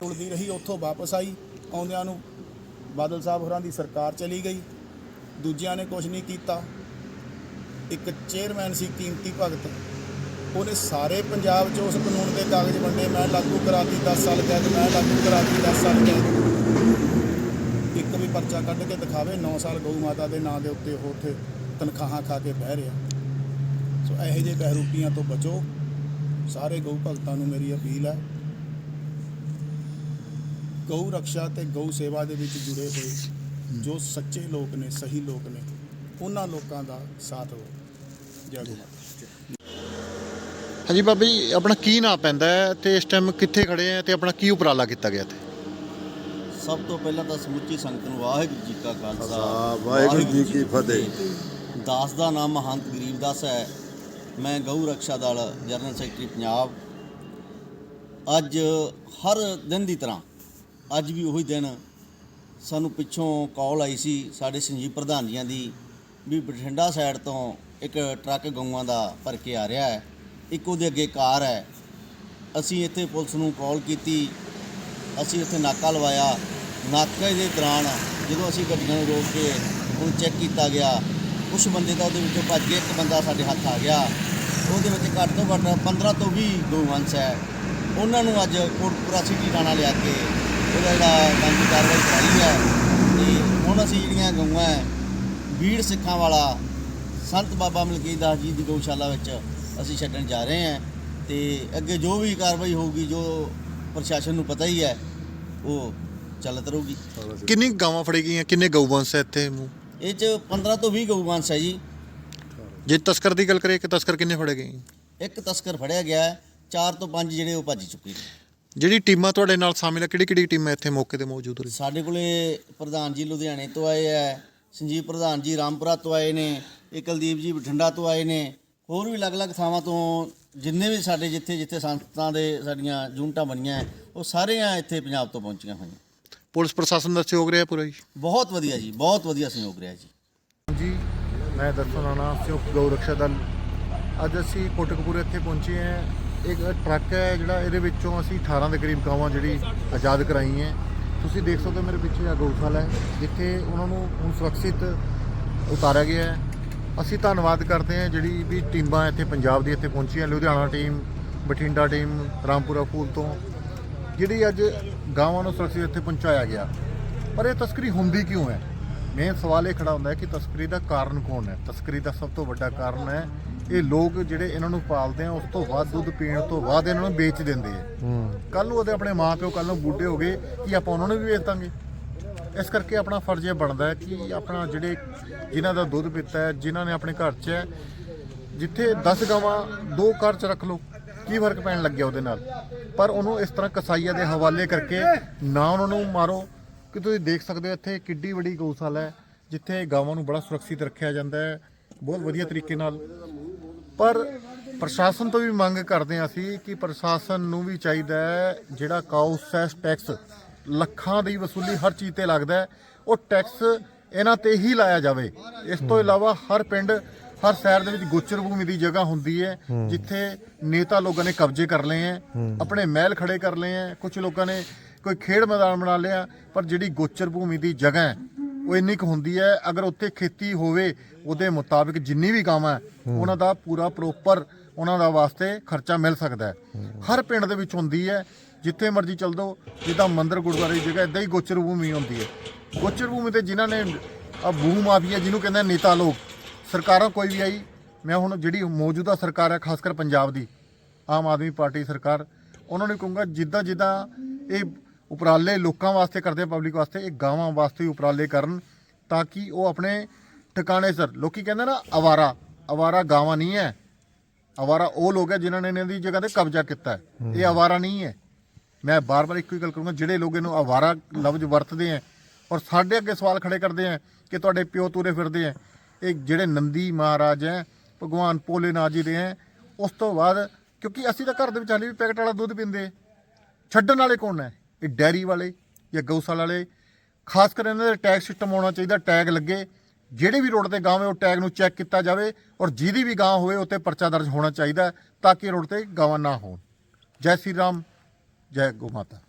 ਕੋਈ ਰਹੀ, ਉੱਥੋਂ ਵਾਪਸ ਆਈ, ਆਉਂਦਿਆਂ ਨੂੰ ਬਾਦਲ ਸਾਹਿਬ ਹੋਰਾਂ ਦੀ ਸਰਕਾਰ ਚਲੀ ਗਈ। ਦੂਜਿਆਂ ਨੇ ਕੁਝ ਨਹੀਂ ਕੀਤਾ। ਇੱਕ ਚੇਅਰਮੈਨ ਸੀ ਕੀਮਤੀ ਭਗਤ। ਉਹਨੇ ਸਾਰੇ ਪੰਜਾਬ 'ਚ ਉਸ ਕਾਨੂੰਨ ਦੇ ਕਾਗਜ਼ ਵੰਡੇ। ਮੈਂ ਲਾਗੂ ਕਰਾਤੀ 10 ਸਾਲ ਕੈਦ, ਮੈਂ ਲਾਗੂ ਕਰਾਤੀ 10 ਸਾਲ ਕੈਦ। ਇੱਕ ਵੀ ਪਰਚਾ ਕੱਢ ਕੇ ਦਿਖਾਵੇ 9 ਸਾਲ ਗਊ ਮਾਤਾ ਦੇ ਨਾਂ ਦੇ ਉੱਤੇ ਉਹ ਉੱਥੇ ਤਨਖਾਹਾਂ ਖਾ ਕੇ ਬਹਿ ਰਿਹਾ। ਸੋ ਇਹੋ ਜਿਹੇ ਬਹਿਰੂਪੀਆਂ ਤੋਂ ਬਚੋ। ਸਾਰੇ ਗਊ ਭਗਤਾਂ ਨੂੰ ਮੇਰੀ ਅਪੀਲ ਹੈ। ਗਊ ਰੱਖਿਆ ਤੇ ਗਊ ਸੇਵਾ ਦੇ ਵਿੱਚ ਜੁੜੇ ਹੋਏ ਜੋ ਸੱਚੇ ਲੋਕ ਨੇ ਸਹੀ ਲੋਕ ਨੇ ਉਹਨਾਂ ਲੋਕਾਂ ਦਾ ਸਾਥ ਦਿਓ। ਜੈ ਗਊ ਮਾਤਾ ਹਾਂਜੀ ਬਾਬਾ ਜੀ ਆਪਣਾ ਕੀ ਨਾਂ ਪੈਂਦਾ ਹੈ ਤੇ ਇਸ ਟਾਈਮ ਕਿੱਥੇ ਖੜੇ ਆ ਤੇ ਆਪਣਾ ਕੀ ਉਪਰਾਲਾ ਕੀਤਾ ਗਿਆ ਤੇ ਸਭ ਤੋਂ ਪਹਿਲਾਂ ਤਾਂ ਸਮੁੱਚੀ ਸੰਗਤ ਨੂੰ ਵਾਹਿਗੁਰੂ ਜੀ ਕਾ ਖਾਲਸਾ ਵਾਹਿਗੁਰੂ ਜੀ ਕੀ ਫਤਿਹ। ਦਾਸ ਦਾ ਨਾਮ ਮਹੰਤ ਗਰੀਬਦਾਸ ਹੈ। ਮੈਂ ਗਊ ਰੱਖਿਆ ਦਲ, ਜਨਰਲ ਸੈਕਟਰੀ ਪੰਜਾਬ। ਅੱਜ ਹਰ ਦਿਨ ਦੀ ਤਰ੍ਹਾਂ, ਅੱਜ ਵੀ ਉਹੀ ਦਿਨ ਸਾਨੂੰ ਪਿੱਛੋਂ ਕਾਲ ਆਈ ਸੀ ਸਾਡੇ ਸੰਜੀਵ ਪ੍ਰਧਾਨ ਜੀਆਂ ਦੀ ਵੀ ਬਠਿੰਡਾ ਸਾਈਡ ਤੋਂ ਇੱਕ ਟਰੱਕ ਗਊਆਂ ਦਾ ਭਰ ਕੇ ਆ ਰਿਹਾ ਹੈ। ਇੱਕ ਉਹਦੇ ਅੱਗੇ ਕਾਰ ਹੈ। ਅਸੀਂ ਇੱਥੇ ਪੁਲਿਸ ਨੂੰ ਕਾਲ ਕੀਤੀ। ਅਸੀਂ ਉੱਥੇ ਨਾਕਾ ਲਵਾਇਆ। ਨਾਕੇ ਦੇ ਦੌਰਾਨ ਜਦੋਂ ਅਸੀਂ ਗੱਡੀਆਂ ਨੂੰ ਰੋਕ ਕੇ ਉਹਨੂੰ ਚੈੱਕ ਕੀਤਾ ਗਿਆ ਕੁਝ ਬੰਦੇ ਤਾਂ ਉਹਦੇ ਵਿੱਚੋਂ ਭੱਜ ਗਏ, ਇੱਕ ਬੰਦਾ ਸਾਡੇ ਹੱਥ ਆ ਗਿਆ। ਉਹਦੇ ਵਿੱਚ ਘੱਟ ਤੋਂ ਘੱਟ 15 ਤੋਂ 20 ਗਊਵੰਸ਼ ਹੈ। ਉਹਨਾਂ ਨੂੰ ਅੱਜ ਕੋਟਪੁਰਾ ਸਿਟੀ ਥਾਣਾ ਲਿਆ ਕੇ ਉਹਦਾ ਜਿਹੜਾ ਕਾਨੂੰਨੀ ਕਾਰਵਾਈ ਕਰਾਈ ਹੈ। ਤੇ ਹੁਣ ਅਸੀਂ ਜਿਹੜੀਆਂ ਗਊਆਂ ਹੈ, ਬੀੜ ਸਿੱਖਾਂ ਵਾਲਾ, ਸੰਤ ਬਾਬਾ ਮਲਕੀਤ ਦਾਸ ਜੀ ਦੀ ਗਊਸ਼ਾਲਾ ਵਿੱਚ ਅਸੀਂ ਛੱਡਣ ਜਾ ਰਹੇ ਹਾਂ। ਤੇ ਅੱਗੇ ਜੋ ਵੀ ਕਾਰਵਾਈ ਹੋਊਗੀ, ਜੋ ਪ੍ਰਸ਼ਾਸਨ ਨੂੰ ਪਤਾ ਹੀ ਹੈ, ਉਹ ਚੱਲਤ ਰਹੂਗੀ ਕਿੰਨੀ ਗਾਵਾਂ ਫੜੀ ਗਈਆਂ? ਕਿੰਨੇ ਗਊਵੰਸ਼ ਹੈ ਇੱਥੇ ਇਹ ਚ 15 ਤੋਂ 20 ਗਊ ਵੰਸ਼ ਹੈ ਜੀ। ਜੇ ਤਸਕਰ ਦੀ ਗੱਲ ਕਰੀਏ ਕਿ ਤਸਕਰ ਕਿੰਨੇ ਫੜੇ ਗਏ? ਇੱਕ ਤਸਕਰ ਫੜਿਆ ਗਿਆ ਹੈ ਚਾਰ ਤੋਂ ਪੰਜ ਜਿਹੜੇ ਉਹ ਭੱਜ ਚੁੱਕੇ ਨੇ। ਜਿਹੜੀ ਟੀਮਾਂ ਤੁਹਾਡੇ ਨਾਲ ਸ਼ਾਮਿਲ ਹੈ ਕਿਹੜੀ ਕਿਹੜੀ ਟੀਮਾਂ ਇੱਥੇ ਮੌਕੇ ਤੇ ਮੌਜੂਦ ਨੇ? ਸਾਡੇ ਕੋਲੇ ਪ੍ਰਧਾਨ ਜੀ ਲੁਧਿਆਣੇ ਤੋਂ ਆਏ ਹੈ ਸੰਜੀਵ ਪ੍ਰਧਾਨ ਜੀ ਰਾਮਪੁਰਾ ਤੋਂ ਆਏ ਨੇ ਇਹ ਕੁਲਦੀਪ ਜੀ ਬਠਿੰਡਾ ਤੋਂ ਆਏ ਨੇ ਹੋਰ ਵੀ ਅਲੱਗ-ਅਲੱਗ ਥਾਵਾਂ ਤੋਂ ਜਿੰਨੇ ਵੀ ਸਾਡੇ ਜਿੱਥੇ ਜਿੱਥੇ ਸੰਸਥਾਂ ਦੇ ਸਾਡੀਆਂ ਯੂਨਿਟਾਂ ਬਣੀਆਂ ਉਹ ਸਾਰੀਆਂ ਇੱਥੇ ਪੰਜਾਬ ਤੋਂ ਪਹੁੰਚੀਆਂ ਹੋਈਆਂ। ਪੁਲਿਸ ਪ੍ਰਸ਼ਾਸਨ ਦਾ ਸਹਿਯੋਗ ਰਿਹਾ ਪੂਰਾ ਜੀ? ਬਹੁਤ ਵਧੀਆ ਜੀ ਬਹੁਤ ਵਧੀਆ ਸਹਿਯੋਗ ਰਿਹਾ ਜੀ। ਜੀ ਮੈਂ ਦਰਸ਼ਨ ਰਾਣਾ ਸੰਯੁਕਤ ਗਊ ਰੱਖਿਆ ਦਲ। ਅੱਜ ਅਸੀਂ ਕੋਟਕਪੂਰ ਇੱਥੇ ਪਹੁੰਚੇ ਹਾਂ। ਇੱਕ ਟਰੱਕ ਹੈ ਜਿਹੜਾ ਇਹਦੇ ਵਿੱਚੋਂ ਅਸੀਂ 18 ਦੇ ਕਰੀਬ ਗਾਵਾਂ ਜਿਹੜੀ ਆਜ਼ਾਦ ਕਰਾਈ ਹੈ। ਤੁਸੀਂ ਦੇਖ ਸਕਦੇ ਹੋ ਮੇਰੇ ਪਿੱਛੇ ਆ ਗਊਸ਼ਾਲਾ ਹੈ ਜਿੱਥੇ ਉਹਨਾਂ ਨੂੰ ਹੁਣ ਸੁਰੱਖਿਅਤ ਉਤਾਰਿਆ ਗਿਆ ਹੈ। ਅਸੀਂ ਧੰਨਵਾਦ ਕਰਦੇ ਹਾਂ ਜਿਹੜੀ ਵੀ ਟੀਮਾਂ ਇੱਥੇ ਪੰਜਾਬ ਦੀ ਇੱਥੇ ਪਹੁੰਚੀਆਂ। ਲੁਧਿਆਣਾ ਟੀਮ ਬਠਿੰਡਾ ਟੀਮ ਰਾਮਪੁਰਾ ਫੂਲ ਤੋਂ। ਜਿਹੜੀ ਅੱਜ ਗਾਵਾਂ ਨੂੰ ਸੁਰੱਖਿਅਤ ਇੱਥੇ ਪਹੁੰਚਾਇਆ ਗਿਆ। ਪਰ ਇਹ ਤਸਕਰੀ ਹੁੰਦੀ ਕਿਉਂ ਹੈ? ਮੇਨ ਸਵਾਲ ਇਹ ਖੜਾ ਹੁੰਦਾ ਹੈ ਕਿ ਤਸਕਰੀ ਦਾ ਕਾਰਨ ਕੌਣ ਹੈ? ਤਸਕਰੀ ਦਾ ਸਭ ਤੋਂ ਵੱਡਾ ਕਾਰਨ ਹੈ, ਇਹ ਲੋਕ ਜਿਹੜੇ ਇਹਨਾਂ ਨੂੰ ਪਾਲਦੇ ਆ, ਉਸ ਤੋਂ ਬਾਅਦ ਦੁੱਧ ਪੀਣ ਤੋਂ ਬਾਅਦ ਇਹਨਾਂ ਨੂੰ ਵੇਚ ਦਿੰਦੇ ਆ। ਕੱਲ ਨੂੰ ਉਹਦੇ ਆਪਣੇ ਮਾਪਿਓ ਕੱਲ ਨੂੰ ਬੂਢੇ ਹੋ ਗਏ, ਕਿ ਆਪਾਂ ਉਹਨਾਂ ਨੂੰ ਵੀ ਵੇਚ ਦਾਂਗੇ? ਇਸ ਕਰਕੇ ਆਪਣਾ ਫਰਜ਼ ਇਹ ਬਣਦਾ ਹੈ ਕਿ ਆਪਣਾ ਜਿਹੜੇ ਜਿਨ੍ਹਾਂ ਦਾ ਦੁੱਧ ਪੀਤਾ ਹੈ, ਜਿਨ੍ਹਾਂ ਨੇ ਆਪਣੇ ਘਰ 'ਚ ਹੈ, ਜਿੱਥੇ 10 ਗਾਵਾਂ, ਦੋ ਘਰ 'ਚ ਰੱਖ ਲਓ। ਕੀ ਫ਼ਰਕ ਪੈਣ ਲੱਗਿਆ ਉਹਦੇ ਨਾਲ? ਪਰ ਉਹਨੂੰ ਇਸ ਤਰ੍ਹਾਂ ਕਸਾਈਆਂ ਦੇ ਹਵਾਲੇ ਕਰਕੇ ਨਾ ਉਹਨਾਂ ਨੂੰ ਮਾਰੋ। ਕਿ ਤੁਸੀਂ ਦੇਖ ਸਕਦੇ ਹੋ ਇੱਥੇ ਕਿੱਡੀ ਵੱਡੀ ਗਊਸ਼ਾਲਾ ਹੈ ਜਿੱਥੇ ਗਾਵਾਂ ਨੂੰ ਬੜਾ ਸੁਰੱਖਿਅਤ ਰੱਖਿਆ ਜਾਂਦਾ ਹੈ। ਬਹੁਤ ਵਧੀਆ ਤਰੀਕੇ ਨਾਲ। ਪਰ ਪ੍ਰਸ਼ਾਸਨ ਤੋਂ ਵੀ ਮੰਗ ਕਰਦੇ ਹਾਂ ਅਸੀਂ ਕਿ ਪ੍ਰਸ਼ਾਸਨ ਨੂੰ ਵੀ ਚਾਹੀਦਾ ਹੈ ਜਿਹੜਾ ਕਾਊ ਸੈਸ ਟੈਕਸ ਲੱਖਾਂ ਦੀ ਵਸੂਲੀ ਹਰ ਚੀਜ਼ ਤੇ ਲੱਗਦਾ ਹੈ। ਉਹ ਟੈਕਸ ਇਹਨਾਂ ਤੇ ਹੀ ਲਾਇਆ ਜਾਵੇ। ਇਸ ਤੋਂ ਇਲਾਵਾ ਹਰ ਪਿੰਡ ਹਰ ਸ਼ਹਿਰ ਦੇ ਵਿੱਚ ਗੋਚਰ ਭੂਮੀ ਦੀ ਜਗ੍ਹਾ ਹੁੰਦੀ ਹੈ ਜਿੱਥੇ ਨੇਤਾ ਲੋਕਾਂ ਨੇ ਕਬਜ਼ੇ ਕਰ ਲਏ ਹੈ ਆਪਣੇ ਮਹਿਲ ਖੜੇ ਕਰ ਲਏ ਹੈ ਕੁਝ ਲੋਕਾਂ ਨੇ ਕੋਈ ਖੇਡ ਮੈਦਾਨ ਬਣਾ ਲਿਆ ਪਰ ਜਿਹੜੀ ਗੋਚਰ ਭੂਮੀ ਦੀ ਜਗ੍ਹਾ ਹੈ ਉਹ ਇੰਨੀ ਕੁ ਹੁੰਦੀ ਹੈ ਅਗਰ ਉੱਥੇ ਖੇਤੀ ਹੋਵੇ ਉਹਦੇ ਮੁਤਾਬਿਕ ਜਿੰਨੀ ਵੀ ਗਾਵਾਂ ਹੈ, ਉਹਨਾਂ ਦਾ ਪੂਰਾ ਪ੍ਰੋਪਰ ਉਹਨਾਂ ਦਾ ਵਾਸਤੇ ਖਰਚਾ ਮਿਲ ਸਕਦਾ ਹੈ। ਹਰ ਪਿੰਡ ਦੇ ਵਿੱਚ ਹੁੰਦੀ ਹੈ ਜਿੱਥੇ ਮਰਜ਼ੀ ਚਲ ਦੋ ਜਿੱਦਾਂ ਮੰਦਿਰ ਗੁਰਦੁਆਰੇ ਦੀ ਜਗ੍ਹਾ ਇਦਾਂ ਹੀ ਗੋਚਰ ਭੂਮੀ ਹੁੰਦੀ ਹੈ। ਗੋਚਰ ਭੂਮੀ ਤੇ ਜਿਨ੍ਹਾਂ ਨੇ ਆ ਭੂ ਮਾਫੀਆ ਜਿਹਨੂੰ ਕਹਿੰਦੇ ਨੇਤਾ ਲੋਕ। ਸਰਕਾਰਾਂ ਕੋਈ ਵੀ ਆਈ, ਮੈਂ ਹੁਣ ਜਿਹੜੀ ਮੌਜੂਦਾ ਸਰਕਾਰ ਹੈ, ਖਾਸ ਕਰ ਪੰਜਾਬ ਦੀ, ਆਮ ਆਦਮੀ ਪਾਰਟੀ ਸਰਕਾਰ, ਉਹਨਾਂ ਨੂੰ ਕਹੂੰਗਾ ਜਿੱਦਾਂ ਜਿੱਦਾਂ ਇਹ ਉਪਰਾਲੇ ਲੋਕਾਂ ਵਾਸਤੇ ਕਰਦੇ ਪਬਲਿਕ ਵਾਸਤੇ, ਇਹ ਗਾਵਾਂ ਵਾਸਤੇ ਉਪਰਾਲੇ ਕਰਨ ਤਾਂ ਕਿ ਉਹ ਆਪਣੇ ਟਿਕਾਣੇ ਸਰ, ਲੋਕੀ ਕਹਿੰਦੇ ਨਾ ਅਵਾਰਾ ਅਵਾਰਾ ਗਾਵਾਂ ਨਹੀਂ ਹੈ। ਅਵਾਰਾ ਉਹ ਲੋਕ ਹੈ ਜਿਨ੍ਹਾਂ ਨੇ ਇਹਨਾਂ ਦੀ ਜਗ੍ਹਾ ਤੇ ਕਬਜ਼ਾ ਕੀਤਾ ਹੈ। ਇਹ ਅਵਾਰਾ ਨਹੀਂ ਹੈ। ਮੈਂ ਬਾਰ-ਬਾਰ ਇੱਕੋ ਹੀ ਗੱਲ ਕਰੂੰਗਾ ਜਿਹੜੇ ਲੋਕ ਇਹਨੂੰ ਅਵਾਰਾ ਲਫ਼ਜ਼ ਵਰਤਦੇ ਆ ਔਰ ਸਾਡੇ ਅੱਗੇ ਸਵਾਲ ਖੜੇ ਕਰਦੇ ਆ ਕਿ ਤੁਹਾਡੇ ਪਿਓ ਤੁਰੇ ਫਿਰਦੇ ਆ ਇਹ ਜਿਹੜੇ ਨੰਦੀ ਮਹਾਰਾਜ ਹੈ, ਭਗਵਾਨ ਭੋਲੇਨਾਥ ਜੀ ਦੇ ਹੈ, ਉਸ ਤੋਂ ਬਾਅਦ ਕਿਉਂਕਿ ਅਸੀਂ ਤਾਂ ਘਰ ਦੇ ਵਿੱਚ ਹਾਲੇ ਵੀ ਪੈਕਟ ਵਾਲਾ ਦੁੱਧ ਪੀਂਦੇ ਛੱਡਣ ਵਾਲੇ ਕੌਣ ਹੈ? ਇਹ ਡੈਰੀ ਵਾਲੇ ਜਾਂ ਗਊਸ਼ਾਲਾ ਵਾਲੇ। ਖਾਸ ਕਰ ਇਹਨਾਂ ਦੇ ਟੈਗ ਸਿਸਟਮ ਹੋਣਾ ਚਾਹੀਦਾ, ਟੈਗ ਲੱਗੇ। ਜਿਹੜੇ ਵੀ ਰੋਡ ਤੇ ਗਾਂ ਹੋਵੇ ਉਹ ਟੈਗ ਨੂੰ ਚੈੱਕ ਕੀਤਾ ਜਾਵੇ ਔਰ ਜਿਹਦੀ ਵੀ ਗਾਂ ਹੋਵੇ ਉੱਤੇ ਪਰਚਾ ਦਰਜ ਹੋਣਾ ਚਾਹੀਦਾ ਤਾਂ ਕਿ ਰੋਡ ਤੇ ਗਾਵਾਂ ਨਾ ਹੋਣ। ਜੈ ਸ਼੍ਰੀ ਰਾਮ, ਜੈ ਗੋ ਮਾਤਾ।